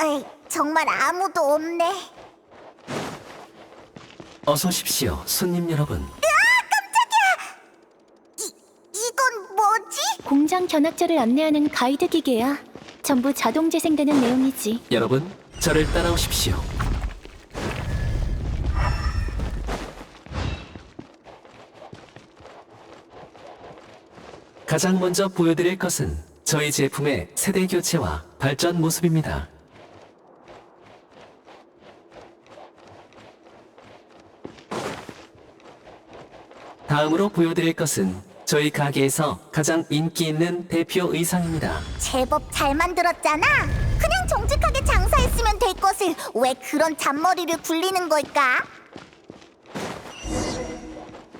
아이, 정말 아무도 없네. 어서 오십시오, 손님 여러분. 이, 이건 뭐지? 공장 견학자를 안내하는 가이드 기계야. 전부 자동 재생되는 내용이지. 여러분, 저를 따라오십시오. 가장 먼저 보여드릴 것은 저희 제품의 세대 교체와 발전 모습입니다. 다음으로 보여드릴 것은 저희 가게에서 가장 인기 있는 대표 의상입니다. 제법 잘 만들었잖아. 그냥 정직하게 장사했으면 될 것을 왜 그런 잔머리를 굴리는 걸까?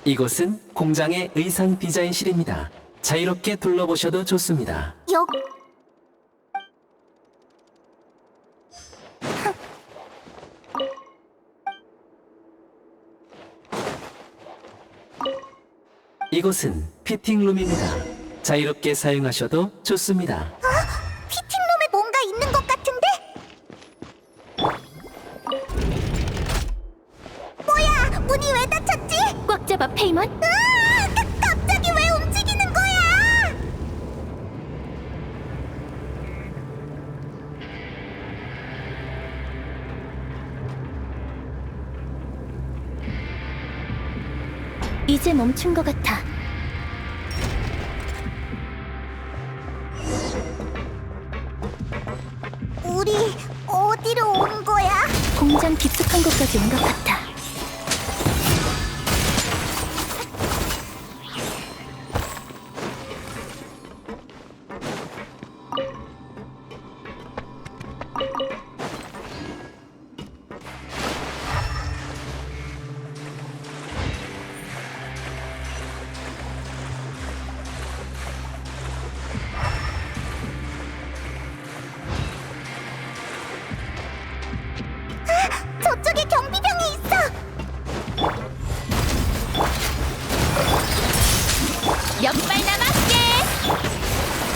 이곳은 공장의 의상 디자인실입니다. 자유롭게 둘러보셔도 좋습니다. 여 이곳은 피팅룸입니다. 자유롭게 사용하셔도 좋습니다. 피팅룸에 뭔가 있는 것 같은데? 뭐야? 문이 왜 닫혔지? 꽉 잡아, 페이먼. 으아! 가- 갑자기 왜 움직이는 거야? 이제 멈춘 것 같아.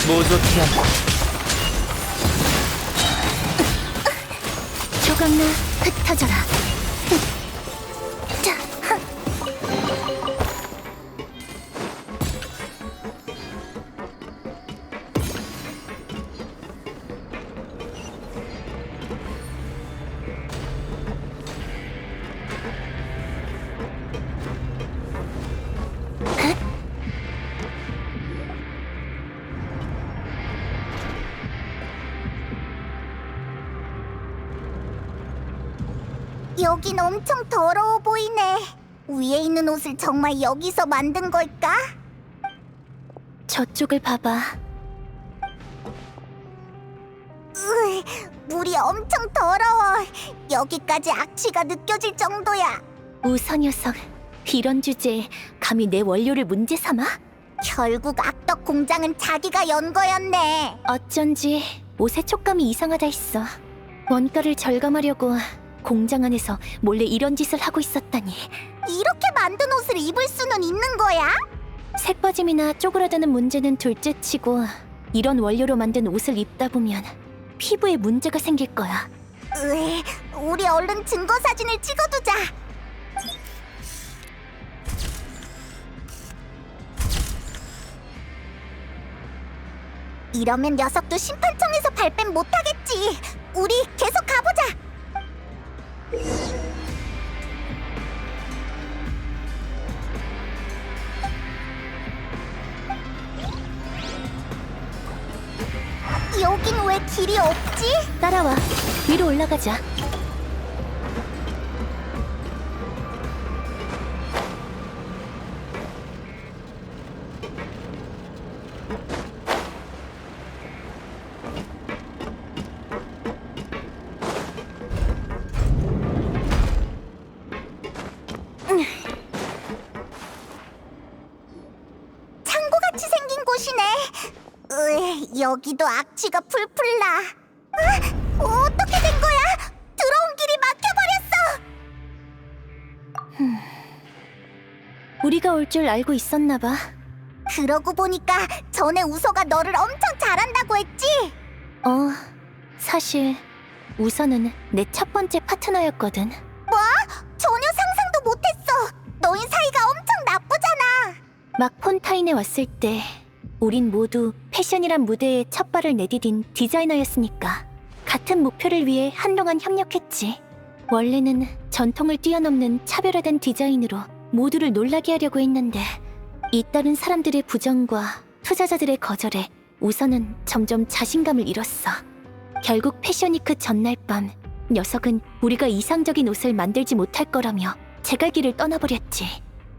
모조티야. 조각나 흩어져라. 여긴 엄청 더러워 보이네. 위에 있는 옷을 정말 여기서 만든 걸까? 저쪽을 봐봐. 으이, 물이 엄청 더러워. 여기까지 악취가 느껴질 정도야. 우서 녀석. 이런 주제에 감히 내 원료를 문제 삼아? 결국 악덕 공장은 자기가 연 거였네. 어쩐지 옷의 촉감이 이상하다 했어. 원가를 절감하려고 공장 안에서 몰래 이런 짓을 하고 있었다니. 이렇게 만든 옷을 입을 수는 있는 거야? 색 빠짐이나 쪼그라드는 문제는 둘째치고 이런 원료로 만든 옷을 입다 보면 피부에 문제가 생길 거야. 으이, 우리 얼른 증거 사진을 찍어두자. 이러면 녀석도 심판청에서 발뺌 못하겠지. 우리 계속 가보자. 여긴 왜 길이 없지? 따라와. 위로 올라가자. 여기도 악취가 풀풀 나. 으, 어떻게 된 거야? 들어온 길이 막혀버렸어. 우리가 올 줄 알고 있었나 봐. 그러고 보니까 전에 우서가 너를 엄청 잘한다고 했지? 어, 사실 우선은 내 첫 번째 파트너였거든. 뭐? 전혀 상상도 못했어. 너희 사이가 엄청 나쁘잖아. 막 폰타인에 왔을 때 우린 모두 패션이란 무대에 첫 발을 내디딘 디자이너였으니까 같은 목표를 위해 한동안 협력했지. 원래는 전통을 뛰어넘는 차별화된 디자인으로 모두를 놀라게 하려고 했는데 잇따른 사람들의 부정과 투자자들의 거절에 우선은 점점 자신감을 잃었어. 결국 패션위크 전날 밤 녀석은 우리가 이상적인 옷을 만들지 못할 거라며 제갈길을 떠나버렸지.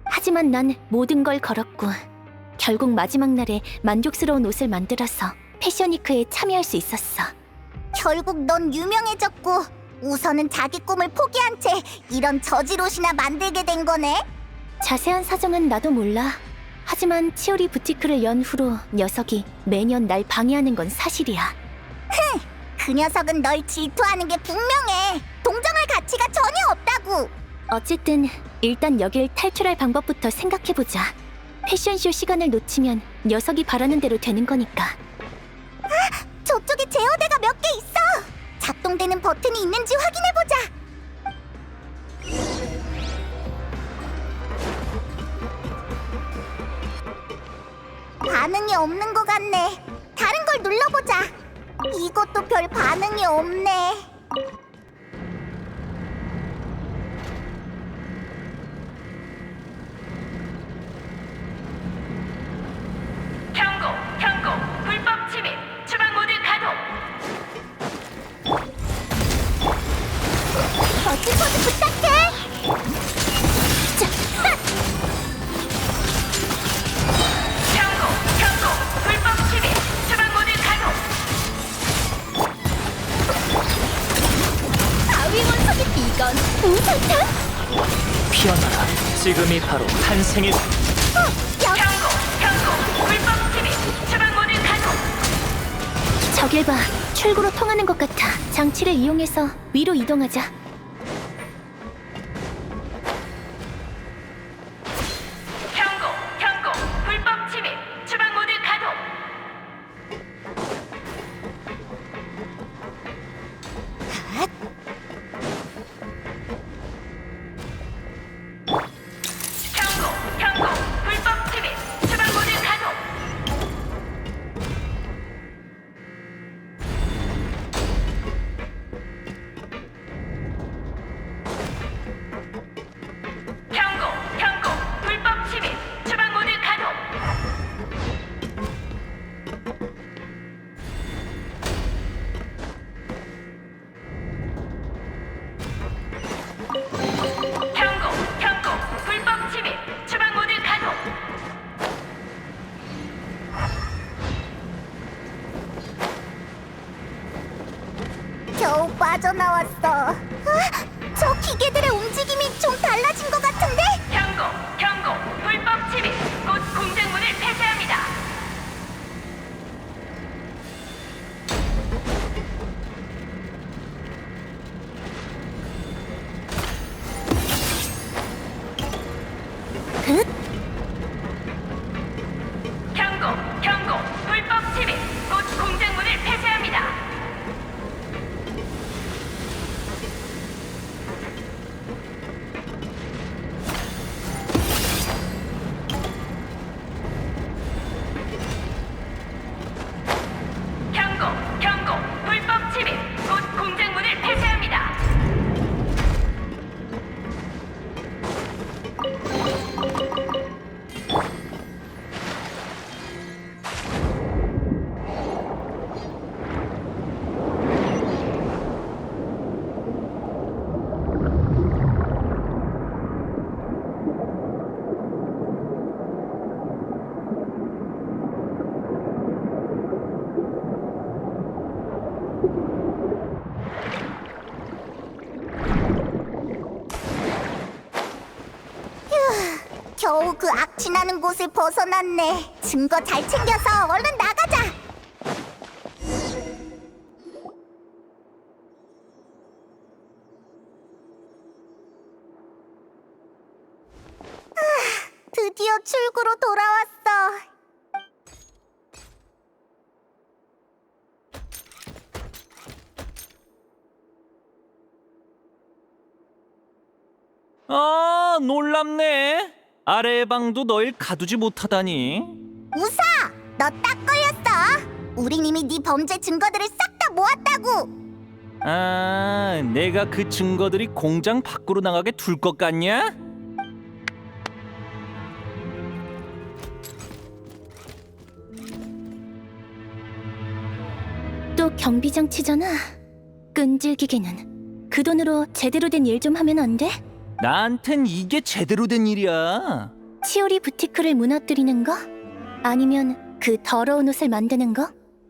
하지만 난 모든 걸 걸었고 결국 마지막 날에 만족스러운 옷을 만들어서 패션위크에 참여할 수 있었어. 결국 넌 유명해졌고 우선은 자기 꿈을 포기한 채 이런 저질옷이나 만들게 된 거네. 자세한 사정은 나도 몰라. 하지만 치오리 부티크를 연 후로 녀석이 매년 날 방해하는 건 사실이야. 그 녀석은 널 질투하는 게 분명해. 동정할 가치가 전혀 없다고. 어쨌든 일단 여길 탈출할 방법부터 생각해보자. 패션쇼 시간을 놓치면 녀석이 바라는 대로 되는 거니까. 저쪽에 제어대가 몇 개 있어. 작동되는 버튼이 있는지 확인해 보자. 반응이 없는 것 같네. 다른 걸 눌러보자. 이것도 별 반응이 없네. 이건 우설탄? 피어나라. 지금이 바로 탄생의 어, 야, 경고, 경고, 불법 추방 모드 가동. 저길 봐. 출구로 통하는 것 같아. 장치를 이용해서 위로 이동하자. 겨우 그 악취 나는 곳을 벗어났네. 증거 잘 챙겨서 얼른 나가 아, 놀랍네. 아래 방도 널 가두지 못하다니. 우사, 너딱 걸렸어. 우린 이미 네 범죄 증거들을 싹 다 모았다고. 아, 내가 그 증거들이 공장 밖으로 나가게 둘 것 같냐? 또 경비장치잖아. 끈질기게는 그 돈으로 제대로 된 일 좀 하면 안 돼? 나한텐 이게 제대로 된 일이야. 치오리 부티크를 무너뜨리는 거? 아니면 그 더러운 옷을 만드는 거?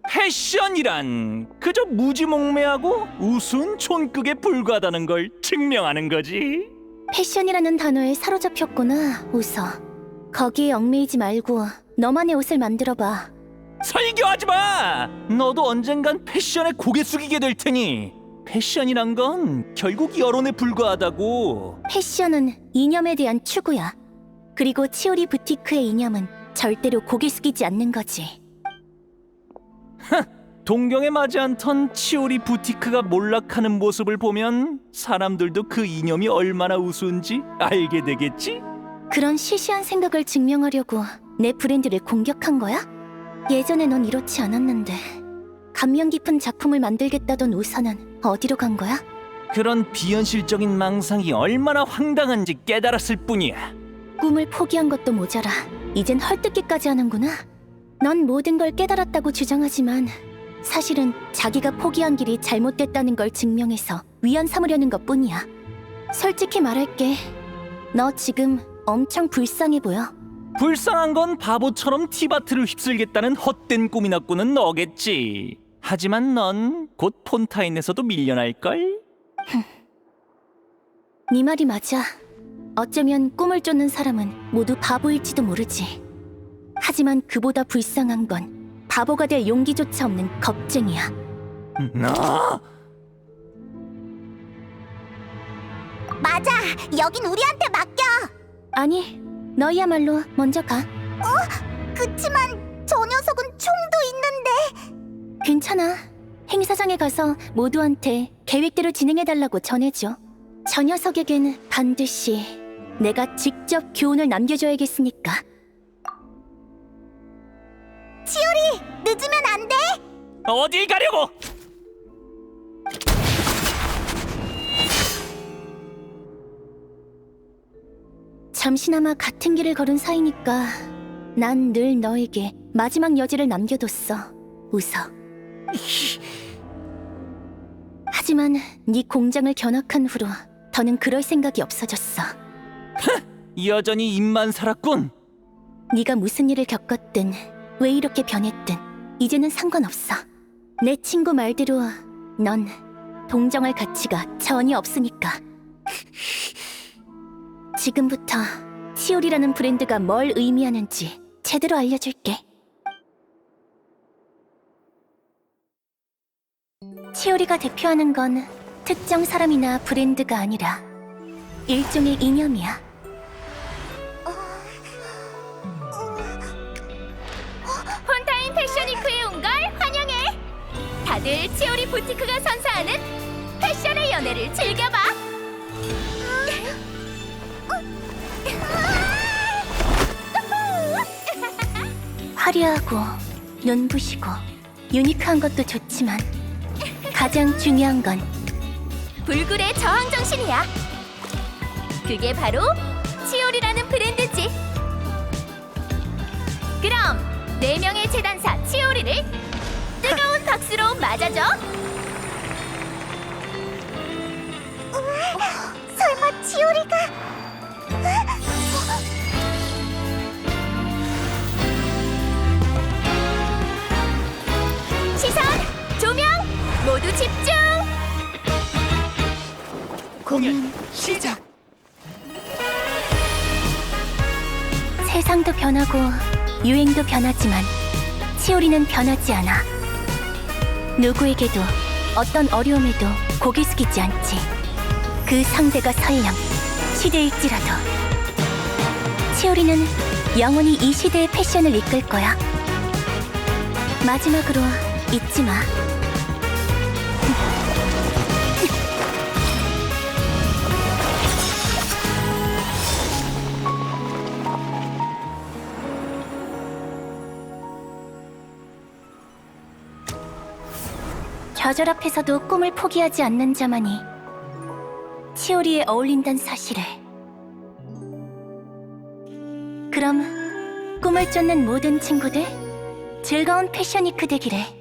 패션이란 그저 무지몽매하고 우스운 촌극에 불과하다는 걸 증명하는 거지. 패션이라는 단어에 사로잡혔구나, 웃어. 거기에 얽매이지 말고 너만의 옷을 만들어봐. 설교하지 마. 너도 언젠간 패션에 고개 숙이게 될 테니 패션이란 건 결국 여론에 불과하다고. 패션은 이념에 대한 추구야. 그리고 치오리 부티크의 이념은 절대로 고개 숙이지 않는 거지. 동경에 맞지 않던 치오리 부티크가 몰락하는 모습을 보면 사람들도 그 이념이 얼마나 우스운지 알게 되겠지? 그런 시시한 생각을 증명하려고 내 브랜드를 공격한 거야? 예전에 넌 이렇지 않았는데 감명 깊은 작품을 만들겠다던 우선은 어디로 간 거야? 그런 비현실적인 망상이 얼마나 황당한지 깨달았을 뿐이야. 꿈을 포기한 것도 모자라 이젠 헐뜯기까지 하는구나. 넌 모든 걸 깨달았다고 주장하지만 사실은 자기가 포기한 길이 잘못됐다는 걸 증명해서 위안 삼으려는 것뿐이야. 솔직히 말할게. 너 지금 엄청 불쌍해 보여. 불쌍한 건 바보처럼 티바트를 휩쓸겠다는 헛된 꿈이나 꾸는 너겠지. 하지만 넌 곧 폰타인에서도 밀려날걸? 네 말이 맞아. 어쩌면 꿈을 쫓는 사람은 모두 바보일지도 모르지. 하지만 그보다 불쌍한 건 바보가 될 용기조차 없는 겁쟁이야. 나 맞아, 여긴 우리한테 맡겨. 아니, 너희야말로 먼저 가. 그치만 저 녀석은 총도 있는데. 괜찮아. 행사장에 가서 모두한테 계획대로 진행해달라고 전해줘. 저 녀석에겐 반드시 내가 직접 교훈을 남겨줘야겠으니까. 치오리, 늦으면 안 돼. 어딜 가려고? 잠시나마 같은 길을 걸은 사이니까 난 늘 너에게 마지막 여지를 남겨뒀어. 웃어. 하지만 네 공장을 견학한 후로 더는 그럴 생각이 없어졌어. 여전히 입만 살았군. 네가 무슨 일을 겪었든 왜 이렇게 변했든 이제는 상관없어. 내 친구 말대로 넌 동정할 가치가 전혀 없으니까. 지금부터 치올이라는 브랜드가 뭘 의미하는지 제대로 알려줄게. 치오리가 대표하는 건 특정 사람이나 브랜드가 아니라 일종의 이념이야. 폰타인 패션위크에 온 걸 환영해. 다들 치오리 부티크가 선사하는 패션의 연애를 즐겨봐. 화려하고 눈부시고 유니크한 것도 좋지만 가장 중요한 건 불굴의 저항 정신이야. 그게 바로 치올이라는 브랜드지. 그럼 네 명의 재단사 치오리를 뜨거운 박수로 맞아줘. 설마 치오리가? 모두 집중. 공연 시작. 세상도 변하고 유행도 변하지만 치오리는 변하지 않아. 누구에게도 어떤 어려움에도 고개 숙이지 않지. 그 상대가 설령 시대일지라도 치오리는 영원히 이 시대의 패션을 이끌 거야. 마지막으로 잊지 마. 좌절 앞에서도 꿈을 포기하지 않는 자만이 치오리에 어울린다는 사실을. 그럼 꿈을 쫓는 모든 친구들 즐거운 패션위크 되기를.